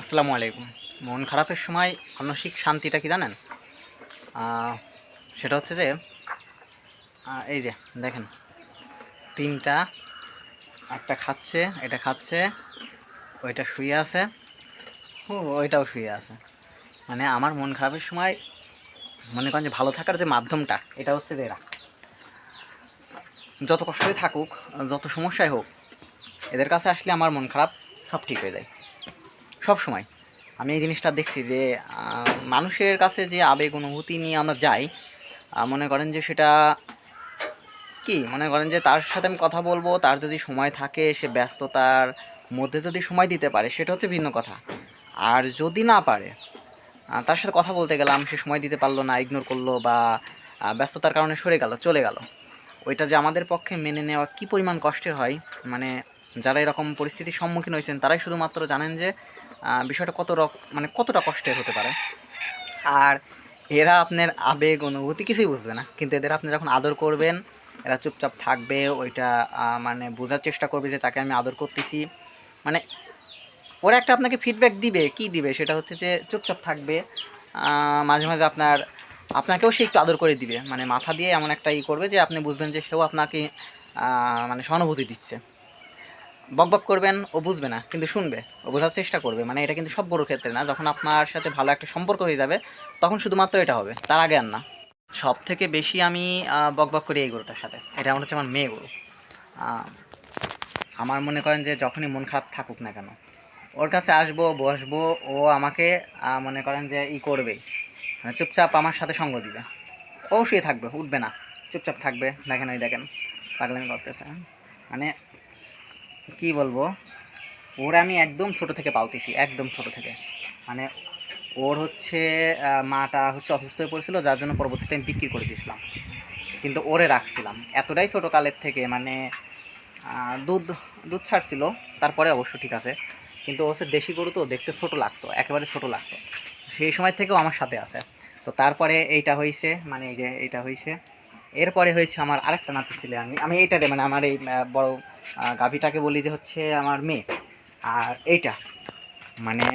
আসসালামু আলাইকুম। মন খারাপের সময় মানসিক শান্তিটা কি জানেন? সেটা হচ্ছে যে এই যে, দেখেন। তিনটা, একটা খাচ্ছে, এটা খাচ্ছে, ওইটা শুয়ে আছে, ও, ওইটাও শুয়ে আছে। মানে আমার মন খারাপের সময় মনে করেন যে ভালো থাকার যে মাধ্যমটা, এটা হচ্ছে যে এরা। যত কষ্টই থাকুক, যত সমস্যাই হোক, এদের কাছে আসলে আমার মন খারাপ সব ঠিক হয়ে যায়। সব সময় আমি এই জিনিসটা দেখছি যে মানুষের কাছে যে আবেগ, অনুভূতি নিয়ে আমরা যাই মনে করেন যে সেটা কি? মনে করেন যে তার সাথে আমি কথা বলব, তার যদি সময় থাকে, সে ব্যস্ততার মধ্যে যদি সময় দিতে পারে, সেটা হচ্ছে ভিন্ন কথা। আর যদি না পারে তার সাথে কথা বলতে গেলাম, সে সময় দিতে পারল না ইগনোর করল বা ব্যস্ততার কারণে সরে গেল, চলে গেল। ওইটা যে আমাদের পক্ষে মেনে নেওয়া কি পরিমাণ কষ্টের হয় মানে যারা এরকম পরিস্থিতির সম্মুখীন হয়েছেন, তারাই শুধুমাত্র জানেন যে বিষয়টা কত রক মানে কতটা কষ্টের হতে পারে। আর এরা আপনার আবেগ, অনুভূতি কিছুই বুঝবে না। কিন্তু এদের আপনি যখন আদর করবেন, এরা চুপচাপ থাকবে, ওইটা মানে বোঝার চেষ্টা করবে যে, তাকে আমি আদর করতেছি। মানে ওরা একটা আপনাকে ফিডব্যাক দিবে, কি দিবে? সেটা হচ্ছে যে, চুপচাপ থাকবে। মাঝে মাঝে আপনার, আপনাকেও সে একটু আদর করে দিবে। মানে মাথা দিয়ে এমন একটা ই করবে যে, আপনি বুঝবেন যে, সেও আপনাকে মানে সহানুভূতি দিচ্ছে। বকবক করবেন, ও বুঝবে না, কিন্তু শুনবে, ও বোঝার চেষ্টা করবে। মানে এটা কিন্তু সব গরুর ক্ষেত্রে না, যখন আপনার সাথে ভালো একটা সম্পর্ক হয়ে যাবে, তখন শুধুমাত্র এটা হবে, তার আগে আর না। সব থেকে বেশি আমি বকবক করি এই গরুটার সাথে, এটা আমার হচ্ছে আমার মেয়ে গরু। আমার মনে করেন যে যখনই মন খারাপ থাকুক না কেন, ওর কাছে আসব, বসবো, ও আমাকে মনে করেন যে ই করবেই। মানে চুপচাপ আমার সাথে সঙ্গ দিবে। ও শুয়ে থাকবে, উঠবে না, চুপচাপ থাকবে, দেখেন ওই দেখেন, পাগলামি করতেছে মানে কি বলব? ওর আমি একদম ছোট থেকে পালতেছি, একদম ছোট থেকে। মানে ওর হচ্ছে মাটা হচ্ছে অসুস্থ হয়ে পড়েছিল, যার জন্য পরবর্তীতে আমি বিক্রি করে দিয়েছিলাম। কিন্তু ওরে রাখছিলাম। এতটাই ছোট কালের থেকে মানে দুধ দুধ ছাড়ছিল, তারপরে অবশ্য ঠিক আছে। কিন্তু ও হচ্ছে দেশি গরু তো, দেখতে ছোট লাগতো, একেবারে ছোট লাগতো। সেই সময় থেকেও আমার সাথে আছে। তো তারপরে এইটা হয়েছে মানে এই যে এইটা হয়েছে এরপরে হয়েছে আমার আরেকটা নাতি ছিল, আমি আমি এইটারে মানে আমার এই বড় গাভীটাকে বলি যে হচ্ছে আমার মেয়ে। আর এইটা মানে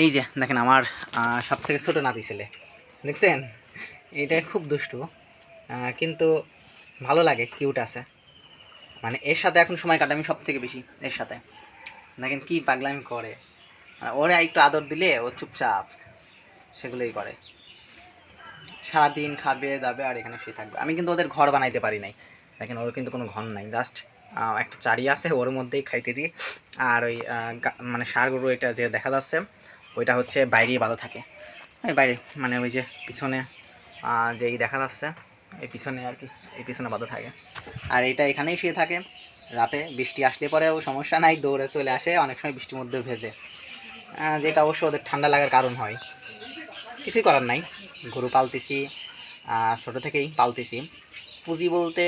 এই যে দেখেন আমার সব থেকে ছোটো নাতি ছেলে। দেখছেন? এটা খুব দুষ্টু। কিন্তু ভালো লাগে কিউট আছে। মানে এর সাথে এখন সময় কাটাই আমি সব থেকে বেশি, এর সাথে। দেখেন কি পাগলামি করে। ওরে একটু আদর দিলে ও চুপচাপ সেগুলোই করে। সারাদিন খাবে, দাবে, আর এখানে শুয়ে থাকবে। আমি কিন্তু ওদের ঘর বানাইতে পারি নাই। দেখেন ওর কিন্তু কোনো ঘন নাই। জাস্ট একটা চারি আছে, ওর মধ্যেই খাইতে দিই। আর ওই মানে সার গরু এটা যে দেখা যাচ্ছে, ওইটা হচ্ছে বাইরেই ভালো থাকে। বাইরে মানে ওই যে পিছনে যেই দেখা যাচ্ছে, এই পিছনে আর কি, এই পিছনে বাঁধা থাকে। আর এটা এখানেই শুয়ে থাকে। রাতে বৃষ্টি আসলে পরেও সমস্যা নাই, দৌড়ে চলে আসে, অনেক সময় বৃষ্টির মধ্যে ভেজে। যেটা অবশ্য ওদের ঠান্ডা লাগার কারণ হয়। কিছুই করার নাই। গরু পালতেছি ছোটো থেকেই পালতেছি। পুঁজি বলতে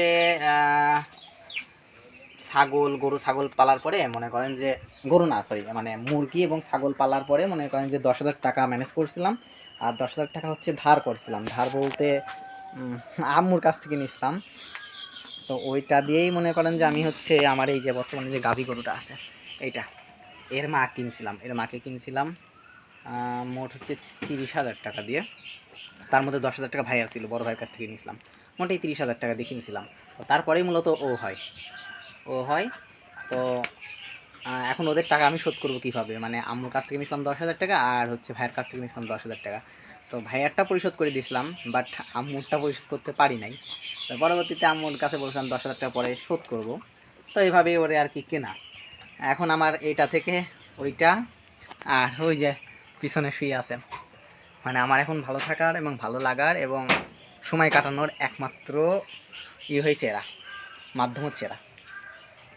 ছাগল, গরু, ছাগল পালার পরে মনে করেন যে, গরু না সরি মানে মুরগি এবং ছাগল পালার পরে মনে করেন যে দশ হাজার টাকা ম্যানেজ করছিলাম। আর দশ হাজার টাকা হচ্ছে ধার করছিলাম। ধার বলতে আম্মুর কাছ থেকে নিছিলাম। তো ওইটা দিয়েই মনে করেন যে আমি হচ্ছে আমার এই যে বর্তমানে যে গাভী গরুটা আছে, এইটা। এর মা কিনছিলাম। এর মাকে কিনছিলাম। মোট হচ্ছে তিরিশ হাজার টাকা দিয়ে। তার মধ্যে দশ হাজার টাকা ভাইয়ার ছিল, বড় ভাইয়ের কাছ থেকে নিয়েছিলাম। মোটেই তিরিশ হাজার টাকা দিয়ে কিনেছিলাম। তারপরেই মূলত ও হয়। ও হয়। তো এখন ওদের টাকা আমি শোধ করব কীভাবে? মানে আম্মুর কাছ থেকে নিয়েছিলাম দশ হাজার টাকা আর হচ্ছে ভাইয়ের কাছ থেকে নিয়েছিলাম দশ হাজার টাকা। তো ভাইয়ারটা পরিশোধ করে দিয়েছিলাম, বাট আম্মুরটা পরিশোধ করতে পারি নাই। তো পরবর্তীতে আম্মুর কাছে বলছিলাম দশ হাজার টাকা পরে শোধ করব। তো এইভাবেই ওরে আর কি কেনা। এখন আমার এটা থেকে ওইটা, আর ওই যে পিছনে শুয়ে আছে মানে আমার এখন ভালো থাকার এবং ভালো লাগার এবং সময় কাটানোর একমাত্র ই হয়েছে এরা, মাধ্যম হচ্ছে এরা।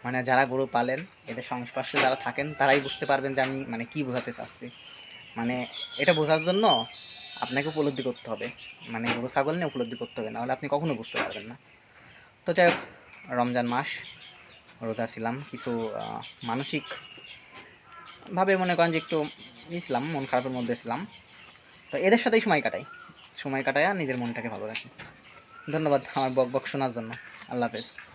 মানে যারা গরু পালেন, এদের সংস্পর্শে যারা থাকেন, তারাই বুঝতে পারবেন যে আমি মানে কি বোঝাতে চাচ্ছি। মানে এটা বোঝার জন্য আপনাকে উপলব্ধি করতে হবে। মানে গরু, ছাগল নিয়ে উপলব্ধি করতে হবে, নাহলে আপনি কখনো বুঝতে পারবেন না। তো যাই হোক, রমজান মাস, রোজা ছিলাম। কিছু মানসিক ভাবে মনে করেন যে একটু ইসলাম মন খারাপের মধ্যে ছিলাম। তো এদের সাথেই সময় কাটাই। সময় কাটায় আর নিজের মনটাকে ভালো রাখি। ধন্যবাদ আমার বক বক শোনার জন্য। আল্লাহ হাফেজ।